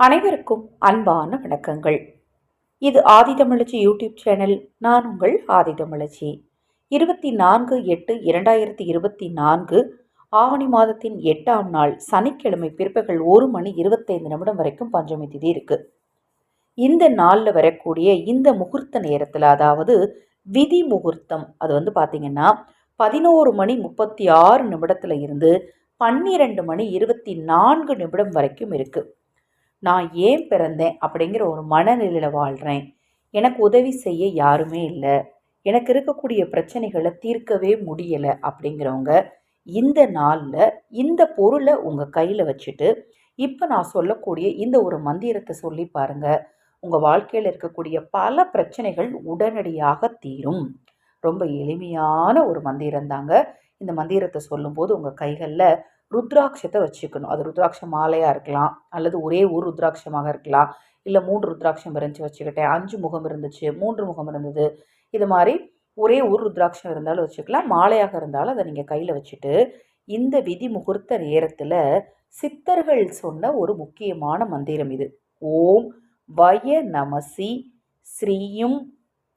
அனைவருக்கும் அன்பான வணக்கங்கள். இது ஆதிதமிழச்சி யூடியூப் சேனல். நான் உங்கள் ஆதிதமிழச்சி இருபத்தி நான்கு எட்டு இரண்டாயிரத்தி இருபத்தி நான்கு ஆவணி மாதத்தின் எட்டாம் நாள் சனிக்கிழமை பிற்பகல் ஒரு மணி இருபத்தைந்து நிமிடம் வரைக்கும் பஞ்சமி திதி இருக்கு. இந்த நாளில் வரக்கூடிய இந்த முகூர்த்த நேரத்தில் அதாவது விதி முகூர்த்தம் அது வந்து பார்த்திங்கன்னா பதினோரு மணி முப்பத்தி ஆறு நிமிடத்தில் இருந்து பன்னிரெண்டு மணி இருபத்தி நான்கு நிமிடம் வரைக்கும் இருக்குது நான் ஏன் பிறந்தேன் அப்படிங்கிற ஒரு மனநிலையில் வாழ்கிறேன் எனக்கு உதவி செய்ய யாருமே இல்லை. எனக்கு இருக்கக்கூடிய பிரச்சனைகளை தீர்க்கவே முடியலை அப்படிங்கிறவங்க இந்த நாளில் இந்த பொருளை உங்கள் கையில் வச்சுட்டு இப்போ நான் சொல்லக்கூடிய இந்த ஒரு மந்திரத்தை சொல்லி பாருங்கள் உங்கள் வாழ்க்கையில் இருக்கக்கூடிய பல பிரச்சனைகள் உடனடியாக தீரும். ரொம்ப எளிமையான ஒரு மந்திரம் தாங்க இந்த மந்திரத்தை சொல்லும்போது உங்கள் கைகளில் ருத்ராட்சத்தை வச்சுக்கணும். அது ருத்ராட்ச மாலையாக இருக்கலாம் அல்லது ஒரே ஒரு ருத்ராட்சமாக இருக்கலாம் இல்லை மூன்று ருத்ராட்சம் இருந்துச்சு வச்சுக்கிட்டேன். அஞ்சு முகம் இருந்துச்சு மூன்று முகம் இருந்தது. இது மாதிரி ஒரே ஒரு ருத்ராட்சம் இருந்தாலும் வச்சுக்கலாம் மாலையாக இருந்தாலும் அதை நீங்கள் கையில் வச்சுட்டு இந்த விதி முகூர்த்த நேரத்தில் சித்தர்கள் சொன்ன ஒரு முக்கியமான மந்திரம் இது. ஓம் வய நமசி ஸ்ரீயும்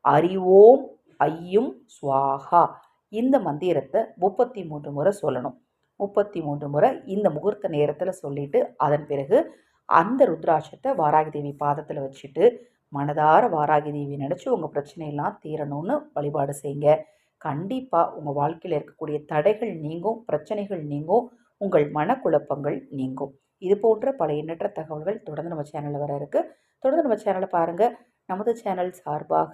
அறிவோம் ஐயும் சுவாகா. இந்த மந்திரத்தை முப்பத்தி மூன்று முறை சொல்லணும். முப்பத்தி மூன்று முறை இந்த முகூர்த்த நேரத்தில் சொல்லிவிட்டு அதன் பிறகு அந்த ருத்ராட்சத்தை வாராகி தேவி பாதத்தில் வச்சுட்டு மனதார வாராகி தேவி நினச்சி உங்கள் பிரச்சனையெல்லாம் தீரணும்னு வழிபாடு செய்யுங்க. கண்டிப்பாக உங்கள் வாழ்க்கையில் இருக்கக்கூடிய தடைகள் நீங்கும் பிரச்சனைகள் நீங்கும் உங்கள் மனக்குழப்பங்கள் நீங்கும். இது போன்ற பல எண்ணற்ற தகவல்கள் தொடர்ந்து நம்ம சேனலில் வர இருக்குது தொடர்ந்து நம்ம சேனலை பாருங்கள் நமது சேனல் சார்பாக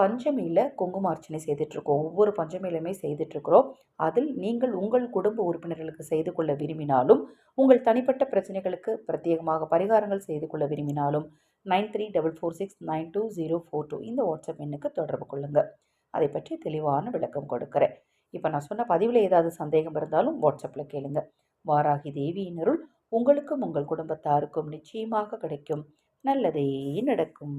பஞ்சமியில் குங்குமார்ச்சனை செய்துட்ருக்கோம். ஒவ்வொரு பஞ்சமியிலுமே செய்துட்ருக்குறோம். அதில் நீங்கள் உங்கள் குடும்ப உறுப்பினர்களுக்கு செய்து கொள்ள விரும்பினாலும் உங்கள் தனிப்பட்ட பிரச்சனைகளுக்கு பிரத்யேகமாக பரிகாரங்கள் செய்து கொள்ள விரும்பினாலும் nine three double four six nine two zero four two இந்த வாட்ஸ்அப் எண்ணுக்கு தொடர்பு கொள்ளுங்கள் அதை பற்றி தெளிவான விளக்கம் கொடுக்குறேன். இப்போ நான் சொன்ன பதிவில் ஏதாவது சந்தேகம் இருந்தாலும் வாட்ஸ்அப்பில் கேளுங்க. வாராகி தேவியினருள் உங்களுக்கும் உங்கள் குடும்பத்தாருக்கும் நிச்சயமாக கிடைக்கும். நல்லதே நடக்கும்.